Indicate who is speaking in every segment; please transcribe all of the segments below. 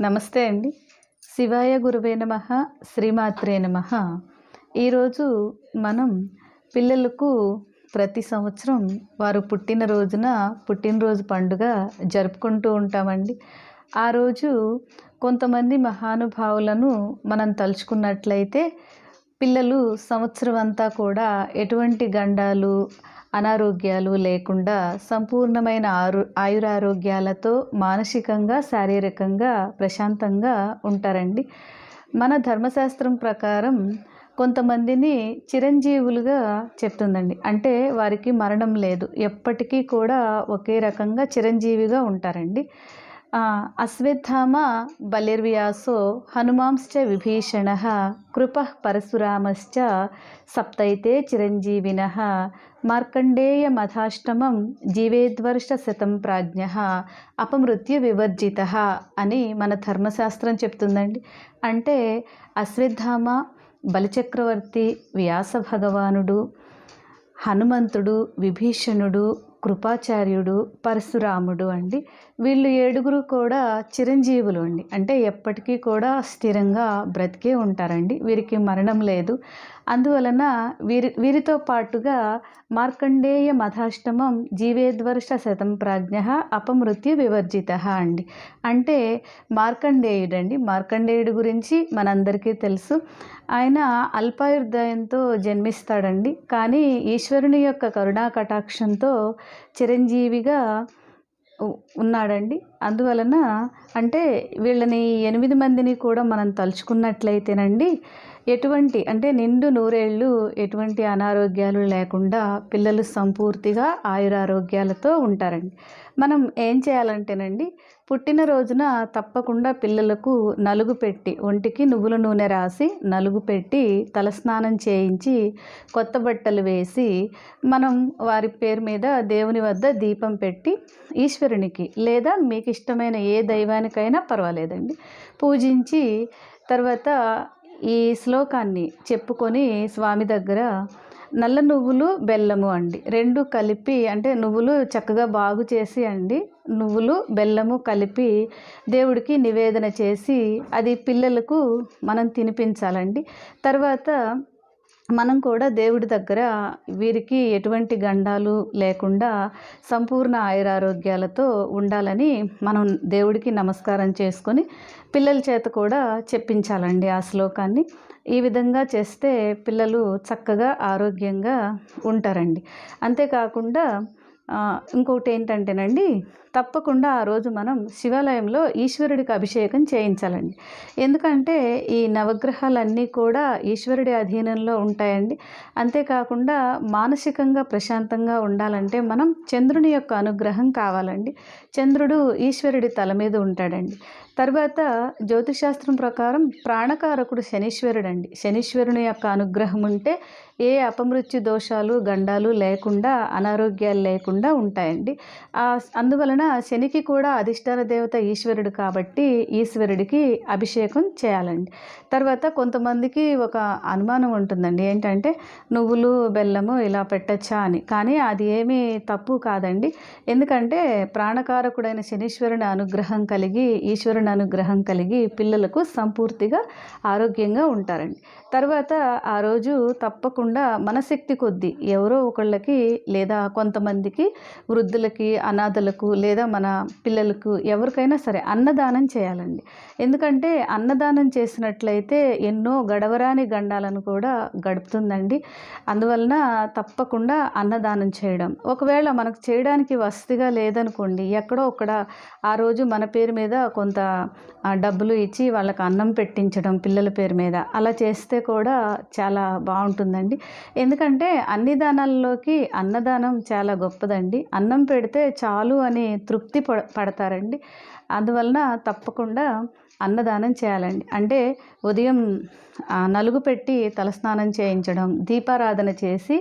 Speaker 1: నమస్తే అండి. శివాయ గురువే నమ శ్రీమాత్రే నమ. ఈరోజు మనం పిల్లలకు ప్రతి సంవత్సరం వారు పుట్టినరోజున పుట్టినరోజు పండుగ జరుపుకుంటూ ఉంటామండి. ఆ రోజు కొంతమంది మహానుభావులను మనం తలుచుకున్నట్లయితే పిల్లలు సంవత్సరం అంతా కూడా ఎటువంటి గండాలు అనారోగ్యాలు లేకుండా సంపూర్ణమైన ఆరు ఆయురారోగ్యాలతో మానసికంగా శారీరకంగా ప్రశాంతంగా ఉంటారండి. మన ధర్మశాస్త్రం ప్రకారం కొంతమందిని చిరంజీవులుగా చెప్తుందండి. అంటే వారికి మరణం లేదు. ఎప్పటికీ కూడా ఒకే రకంగా చిరంజీవిగా ఉంటారండి. అశ్వత్థామ బలిర్వ్యాసో హనుమాంశ్చ విభీషణ కృప పరశురామశ్చ సప్తైతే చిరంజీవిన మార్కండేయ మధాష్టమం జీవేద్వర్ష శతం ప్రాజ్ఞ అపమృత్యు వివర్జిత అని మన ధర్మశాస్త్రం చెప్తుందండి. అంటే అశ్వత్థామ బలిచక్రవర్తి వ్యాస భగవానుడు హనుమంతుడు విభీషణుడు కృపాచార్యుడు పరశురాముడు అండి. వీళ్ళు ఏడుగురు కూడా చిరంజీవులు అండి అంటే ఎప్పటికీ కూడా స్థిరంగా బ్రతికే ఉంటారండి. వీరికి మరణం లేదు. అందువలన వీరి వీరితో పాటుగా మార్కండేయ మధాష్టమం జీవేద్వర్ష శతం ప్రాజ్ఞ అపమృత్యు వివర్జిత అండి. అంటే మార్కండేయుడండి. మార్కండేయుడు గురించి మనందరికీ తెలుసు. ఆయన అల్పాయుర్దయంతో జన్మిస్తాడండి. కానీ ఈశ్వరుని యొక్క కరుణా కటాక్షంతో చిరంజీవిగా ఉన్నాడండి. అందువలన అంటే వీళ్ళని ఎనిమిది మందిని కూడా మనం తలుచుకున్నట్లయితేనండి ఎటువంటి అంటే నిండు నూరేళ్ళు ఎటువంటి అనారోగ్యాలు లేకుండా పిల్లలు సంపూర్తిగా ఆయురారోగ్యాలతో ఉంటారండి. మనం ఏం చేయాలంటేనండి పుట్టినరోజున తప్పకుండా పిల్లలకు నలుగు పెట్టి ఒంటికి నువ్వుల నూనె రాసి నలుగు పెట్టి తలస్నానం చేయించి కొత్త బట్టలు వేసి మనం వారి పేరు మీద దేవుని వద్ద దీపం పెట్టి ఈశ్వరునికి లేదా మీకు ఇష్టమైన ఏ దైవానికైనా పర్వాలేదండి. పూజించి తర్వాత ఈ శ్లోకాన్ని చెప్పుకొని స్వామి దగ్గర నల్ల నువ్వులు బెల్లము అండి. రెండు కలిపి అంటే నువ్వులు చక్కగా బాగు చేసి అండి. నువ్వులు బెల్లము కలిపి దేవుడికి నివేదన చేసి అది పిల్లలకు మనం తినిపించాలండి. తర్వాత మనం కూడా దేవుడి దగ్గర వీరికి ఎటువంటి గండాలు లేకుండా సంపూర్ణ ఆయురారోగ్యాలతో ఉండాలని మనం దేవుడికి నమస్కారం చేసుకొని పిల్లల చేత కూడా చెప్పించాలండి ఆ శ్లోకాన్ని. ఈ విధంగా చేస్తే పిల్లలు చక్కగా ఆరోగ్యంగా ఉంటారండి. అంతేకాకుండా ఇంకొకటి ఏంటంటేనండి తప్పకుండా ఆ రోజు మనం శివాలయంలో ఈశ్వరుడికి అభిషేకం చేయించాలండి. ఎందుకంటే ఈ నవగ్రహాలన్నీ కూడా ఈశ్వరుడి అధీనంలో ఉంటాయండి. అంతేకాకుండా మానసికంగా ప్రశాంతంగా ఉండాలంటే మనం చంద్రుని యొక్క అనుగ్రహం కావాలండి. చంద్రుడు ఈశ్వరుడి తల మీద ఉంటాడండి. తర్వాత జ్యోతిశాస్త్రం ప్రకారం ప్రాణకారకుడు శనీశ్వరుడు అండి శనీశ్వరుని యొక్క అనుగ్రహం ఉంటే ఏ అపమృత్యు దోషాలు గండాలు లేకుండా అనారోగ్యాలు లేకుండా ఉంటాయండి. అందువలన శనికి కూడా అధిష్టాన దేవత ఈశ్వరుడు కాబట్టి ఈశ్వరుడికి అభిషేకం చేయాలండి. తర్వాత కొంతమందికి ఒక అనుమానం ఉంటుందండి. ఏంటంటే నువ్వులు బెల్లము ఇలా పెట్టచ్చా అని. కానీ అది ఏమీ తప్పు కాదండి. ఎందుకంటే ప్రాణకారకుడైన శనీశ్వరుని అనుగ్రహం కలిగి ఈశ్వరుని అనుగ్రహం కలిగి పిల్లలకు సంపూర్తిగా ఆరోగ్యంగా ఉంటారండి. తర్వాత ఆ రోజు తప్పకుండా మనశక్తి కొద్దీ ఎవరో ఒకళ్ళకి లేదా కొంతమందికి వృద్ధులకి అనాథలకు లేదా మన పిల్లలకు ఎవరికైనా సరే అన్నదానం చేయాలండి. ఎందుకంటే అన్నదానం చేసినట్లయితే ఎన్నో గడవరాని గండాలను కూడా గడుపుతుందండి. అందువలన తప్పకుండా అన్నదానం చేయడం. ఒకవేళ మనకు చేయడానికి వసతిగా లేదనుకోండి ఎక్కడో అక్కడ ఆ రోజు మన పేరు మీద కొంత డబ్బులు ఇచ్చి వాళ్ళకి అన్నం పెట్టించడం పిల్లల పేరు మీద అలా చేస్తే కూడా చాలా బాగుంటుందండి. ఎందుకంటే అన్ని దానాల్లోకి అన్నదానం చాలా గొప్పదండి. అన్నం పెడితే చాలు అని తృప్తి పడ పడతారండి. అందువలన తప్పకుండా అన్నదానం చేయాలండి. అంటే ఉదయం నలుగు పెట్టి తలస్నానం చేయించడం దీపారాధన చేసి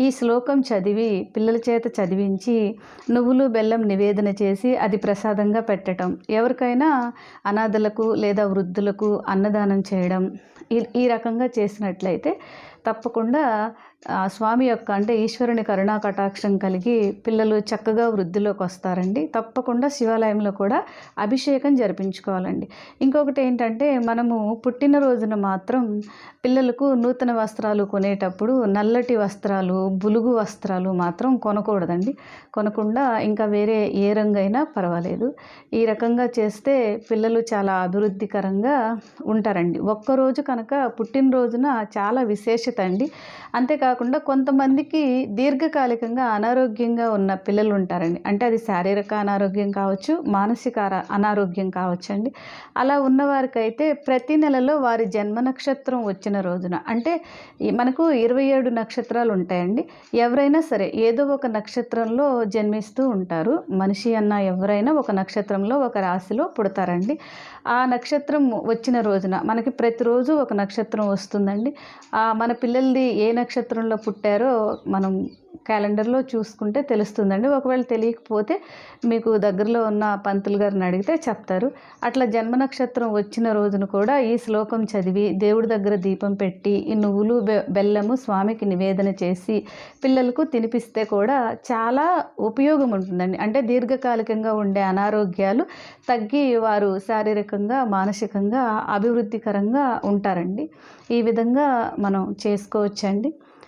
Speaker 1: ఈ శ్లోకం చదివి పిల్లల చేత చదివించి నువ్వులు బెల్లం నివేదన చేసి అది ప్రసాదంగా పెట్టడం ఎవరికైనా అనాథలకు లేదా వృద్ధులకు అన్నదానం చేయడం ఈ ఈ రకంగా చేసినట్లయితే తప్పకుండా ఆ స్వామి యొక్క అంటే ఈశ్వరుని కరుణా కటాక్షం కలిగి పిల్లలు చక్కగా వృద్ధిలోకి వస్తారండి. తప్పకుండా శివాలయంలో కూడా అభిషేకం జరిపించుకోవాలండి. ఇంకొకటి ఏంటంటే మనము పుట్టినరోజున మాత్రం పిల్లలకు నూతన వస్త్రాలు కొనేటప్పుడు నల్లటి వస్త్రాలు బులుగు వస్త్రాలు మాత్రం కొనకూడదండి. కొనకుండా ఇంకా వేరే ఏ రంగైనా పర్వాలేదు. ఈ రకంగా చేస్తే పిల్లలు చాలా అభివృద్ధికరంగా ఉంటారండి. ఒక్కరోజు కనుక పుట్టినరోజున చాలా విశేషత అండి. అంతేకాకుండా కొంతమందికి దీర్ఘకాలికంగా అనారోగ్యంగా ఉన్న పిల్లలు ఉంటారండి. అంటే అది శారీరక అనారోగ్యం కావచ్చు మానసిక అనారోగ్యం కావచ్చు అండి అలా ఉన్నవారికైతే ప్రతి నెలలో వారి జన్మ నక్షత్రం నక్షత్రం వచ్చిన రోజున అంటే మనకు ఇరవై ఏడు నక్షత్రాలు ఉంటాయండి. ఎవరైనా సరే ఏదో ఒక నక్షత్రంలో జన్మిస్తూ ఉంటారు. మనిషి అన్న ఎవరైనా ఒక నక్షత్రంలో ఒక రాశిలో పుడతారండి. ఆ నక్షత్రం వచ్చిన రోజున మనకి ప్రతిరోజు ఒక నక్షత్రం వస్తుందండి. మన పిల్లలది ఏ నక్షత్రంలో పుట్టారో మనం క్యాలెండర్లో చూసుకుంటే తెలుస్తుందండి. ఒకవేళ తెలియకపోతే మీకు దగ్గరలో ఉన్న పంతులు గారిని అడిగితే చెప్తారు. అట్లా జన్మ నక్షత్రం వచ్చిన రోజున కూడా ఈ శ్లోకం చదివి దేవుడి దగ్గర దీపం పెట్టి ఈ నువ్వులు బె బెల్లము స్వామికి నివేదన చేసి పిల్లలకు తినిపిస్తే కూడా చాలా ఉపయోగం ఉంటుందండి. అంటే దీర్ఘకాలికంగా ఉండే అనారోగ్యాలు తగ్గి వారు శారీరకంగా మానసికంగా అభివృద్ధికరంగా ఉంటారండి. ఈ విధంగా మనం చేసుకోవచ్చండి.